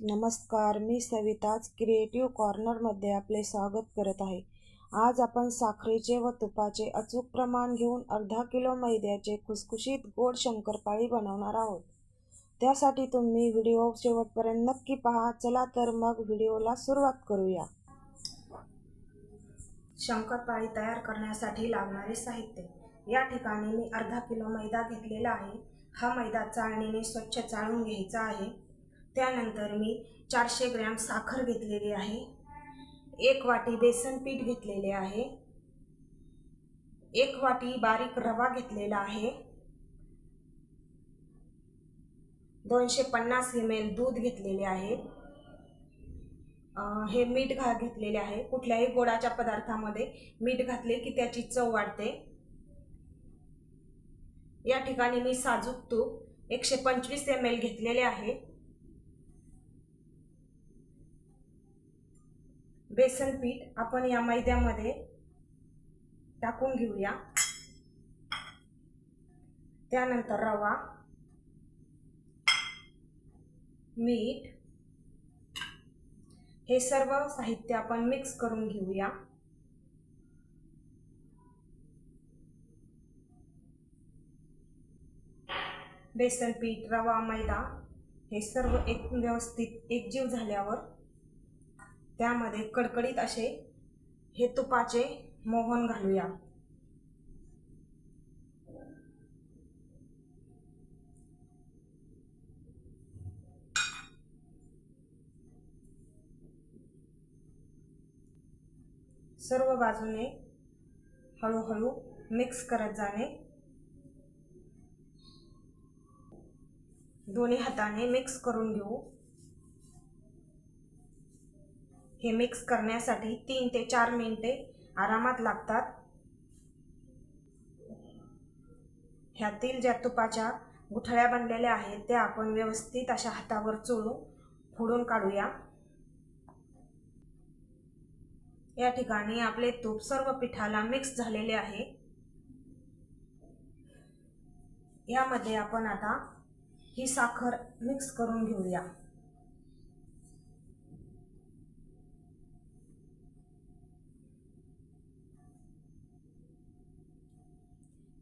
नमस्कार मी सविताज क्रिएटिव्ह कॉर्नरमध्ये आपले स्वागत करत आहे. आज आपण साखरेचे व तुपाचे अचूक प्रमाण घेऊन अर्धा किलो मैद्याचे खुसखुशीत गोड शंकरपाळी बनवणार आहोत. त्यासाठी तुम्ही व्हिडिओ शेवटपर्यंत नक्की पहा. चला तर मग व्हिडिओला सुरुवात करूया. शंकरपाळी तयार करण्यासाठी लागणारे साहित्य. या ठिकाणी मी अर्धा किलो मैदा घेतलेला आहे. हा मैदा चाळणीने स्वच्छ चाळून घ्यायचा आहे. त्यानंतर मी चारशे ग्रॅम साखर घेतलेली आहे. एक वाटी बेसन पीठ घेतलेले आहे. एक वाटी बारीक रवा घेतलेला आहे. दोनशे पन्नास एम एल दूध घेतलेले आहे. हे मीठ घा घेतलेले आहे. कुठल्याही गोडाच्या पदार्थामध्ये मीठ घातले की त्याची चव वाढते. या ठिकाणी मी साजूक तूप एकशे पंचवीस एम एल घेतलेले आहे. बेसन पीठ आपण या मैद्यामध्ये टाकून घेऊया. त्यानंतर रवा मीठ हे सर्व साहित्य आपण मिक्स करून घेऊया. बेसन पीठ रवा मैदा हे सर्व एक व्यवस्थित एकजीव झाल्यावर त्यामध्ये कडकडीत असे हे तुपाचे मोहन घालूया. सर्व बाजूने हळूहळू मिक्स करत जाणे. दोन्ही हाताने मिक्स करून घेऊ. हे मिक्स करण्यासाठी तीन ते चार मिनिटे आरामात लागतात. ह्यातील ज्या तुपाच्या गुठळ्या बनलेल्या आहेत त्या आपण व्यवस्थित अशा हातावर चोळून फोडून काढूया. या ठिकाणी आपले तूप सर्व पिठाला मिक्स झालेले आहे. यामध्ये आपण आता ही साखर मिक्स करून घेऊया.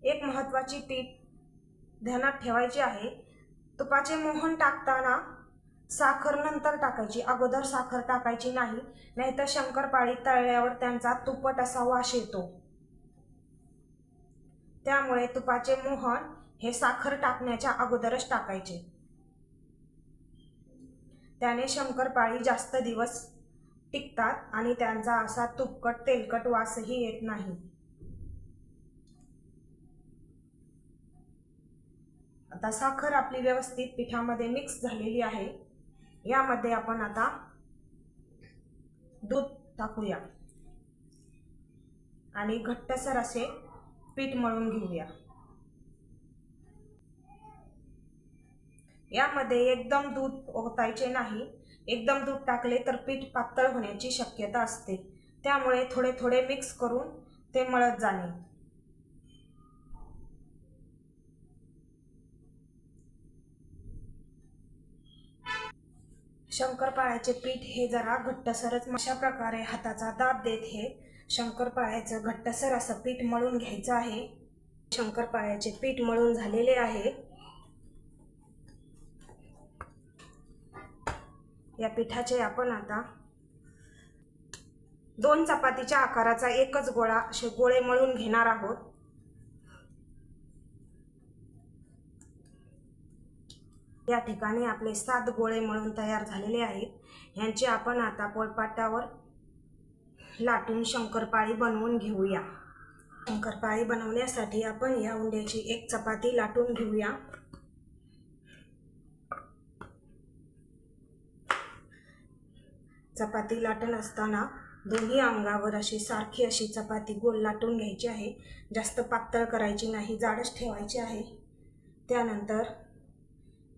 एक महत्त्वाची टीप ध्यानात ठेवायची आहे. तुपाचे मोहन टाकताना साखर नंतर टाकायची. अगोदर साखर टाकायची नाही नाहीतर शंकरपाळी तळल्यावर त्यांचा तुपट असा वास येतो. त्यामुळे तुपाचे मोहन हे साखर टाकण्याच्या अगोदरच टाकायचे. त्याने शंकरपाळी जास्त दिवस टिकतात आणि त्यांचा असा तुपकट तेलकट वासही येत नाही. आता साखर आपली व्यवस्थित पिठामध्ये मिक्स झालेली आहे. यामध्ये आपण आता दूध टाकूया. आणि घट्टसर असे पीठ मळून घेऊया. यामध्ये एकदम दूध ओतायचे नाही. एकदम दूध टाकले तर पीठ पातळ होण्याची शक्यता असते. त्यामुळे थोडे थोडे मिक्स करून ते मळत जाणे. शंकरपाळ्याचे पीठ हे जरा घट्टसरच अशा प्रकारे हाताचा दाब देत हे. शंकरपाळ्याचं घट्टसर असं पीठ मळून घ्यायचं आहे. शंकरपाळ्याचे पीठ मळून झालेले आहे. या पिठाचे आपण आता दोन चपातीच्या आकाराचा एकच गोळा असे गोळे मळून घेणार आहोत. या ठिकाणी आपले सात गोळे मळून तयार झालेले आहेत. यांचे आपण आता पोळपाटावर लाटून शंकरपाळी बनवून घेऊया. शंकरपाळी बनवण्यासाठी आपण या उंड्याची एक चपाती लाटून घेऊया. चपाती लाटण असताना दोन्ही अंगावर अशी सारखी अशी चपाती गोल लाटून घ्यायची आहे. जास्त पातळ करायची नाही जाडच ठेवायची आहे. त्यानंतर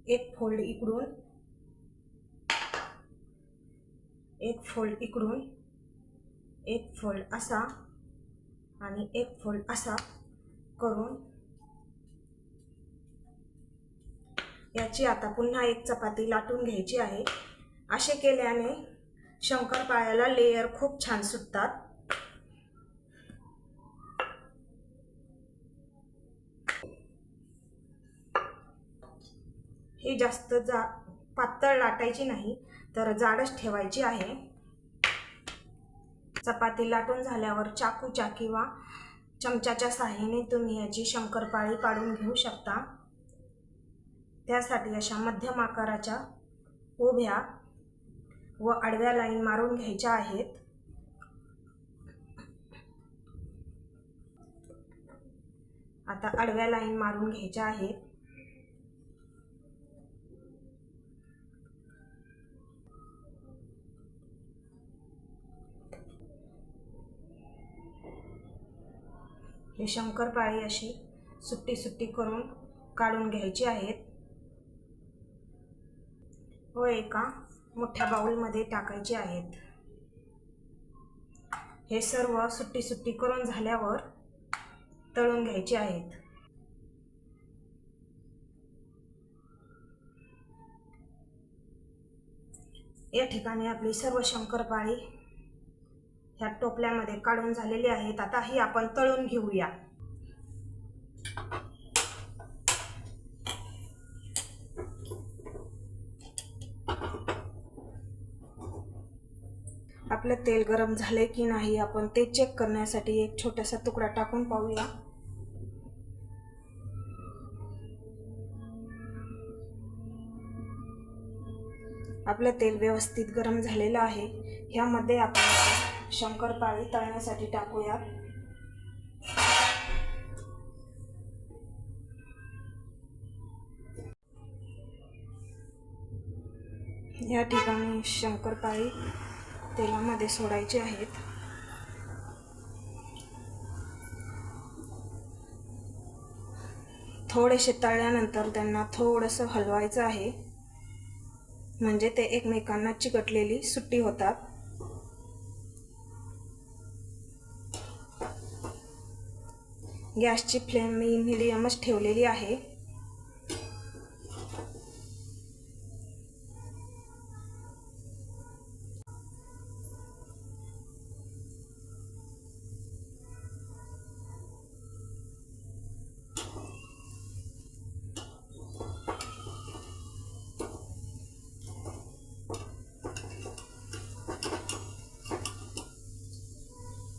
एक फोल्ड इकडून एक फोल्ड इकडून एक फोल्ड असा आणि एक फोल्ड असा करून याची आता पुन्हा एक चपाती लाटून घ्यायची आहे. असे केल्याने शंकरपाळ्याला लेयर खूप छान सुटतात. ही जास्त जा पातळ लाटायची नाही तर जाडच ठेवायची आहे. चपाती लाटून झाल्यावर चाकूच्या किंवा चमच्याच्या साह्याने तुम्ही याची शंकरपाळी पाडून घेऊ शकता. त्यासाठी अशा मध्यम आकाराच्या उभ्या व आडव्या लाईन मारून घ्यायच्या आहेत. आता आडव्या लाईन मारून घ्यायच्या आहेत. हे शंकरपाळी अशी सुट्टी सुट्टी करून काढून घ्यायची आहेत. व एका मोठ्या बाऊलमध्ये टाकायचे आहेत. हे सर्व सुट्टी सुट्टी करून झाल्यावर तळून घ्यायचे आहेत. या ठिकाणी आपली सर्व शंकरपाळी ह्या टोपल्यामध्ये काढून झालेले आहेत. आता ही आपण तळून घेऊया. आपलं तेल गरम झाले की नाही आपण ते चेक करण्यासाठी एक छोटासा तुकडा टाकून पाहूया. आपलं तेल व्यवस्थित गरम झालेलं आहे. ह्यामध्ये आपण शंकरपाळी तळण्यासाठी टाकूयात या ठिकाणी शंकरपाळी तेलामध्ये सोडायचे आहेत. थोडेसे तळल्यानंतर त्यांना थोडंसं हलवायचं आहे. म्हणजे ते एकमेकांना चिकटलेली सुट्टी होतात. गॅसची फ्लेम मी मिडियमच ठेवलेली आहे.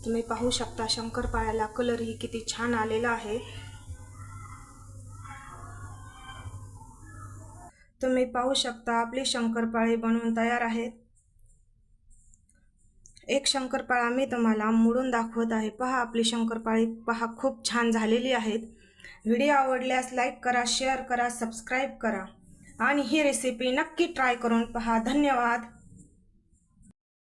तुम्ही पाहू शकता शंकरपाळ्याला कलरही किती छान आलेला आहे. तुम्ही पाहू शकता आपली शंकरपाळी बनवून तयार आहेत. एक शंकरपाळा मी तुम्हाला मोडून दाखवत आहे. पहा आपली शंकरपाळी. पहा खूप छान झालेली आहेत. व्हिडिओ आवडल्यास लाईक करा शेअर करा सबस्क्राईब करा. आणि ही रेसिपी नक्की ट्राय करून पहा. धन्यवाद.